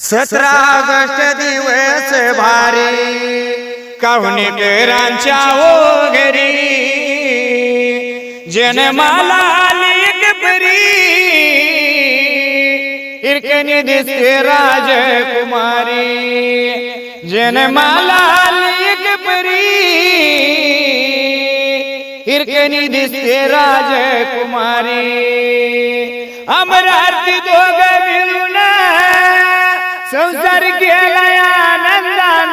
सतरा ऑगस्ट दिवस भारी. काहुणेकरांच्या ओ हो घरी? जनमाला लेक परी. दिसते राजकुमारी. जनमाला लेक परी. दिसते राजकुमारी. अमराती दोघ मिळून संसार केलाय आनंदान.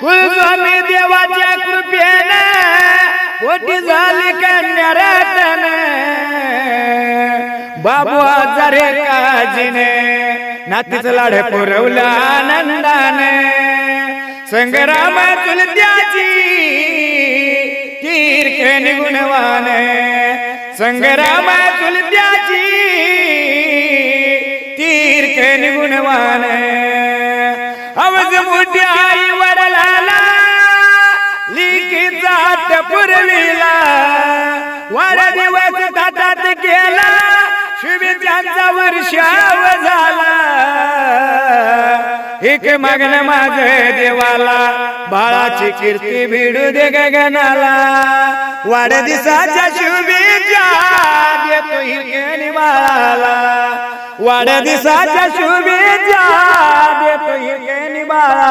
कुलस्वामी देवाच्या कृपेनं पोटी झाली कन्या रतन बाबू आजारे काजीने नातीच लाड पुरवला आनंदाने. संग्राम चुलत्याची कीर्तन गुणवान संग्राम चुलत्याची कीर्तन गुणवान. आवाज मोठी आई वडलाला लिखीचा पुरविला. वाढदिवस ताटात गेला शुभेच्छांचा वर्षाव झाला. एक मग्न माझ देवाला बाळाची कीर्ती भिडू दे गगनाला. वाढदिवसाच्या शुभेच्छा देतो हिरकणी बाळाला वाढदिवसाच्या शुभेच्छा देतो हिरकणी बाळाला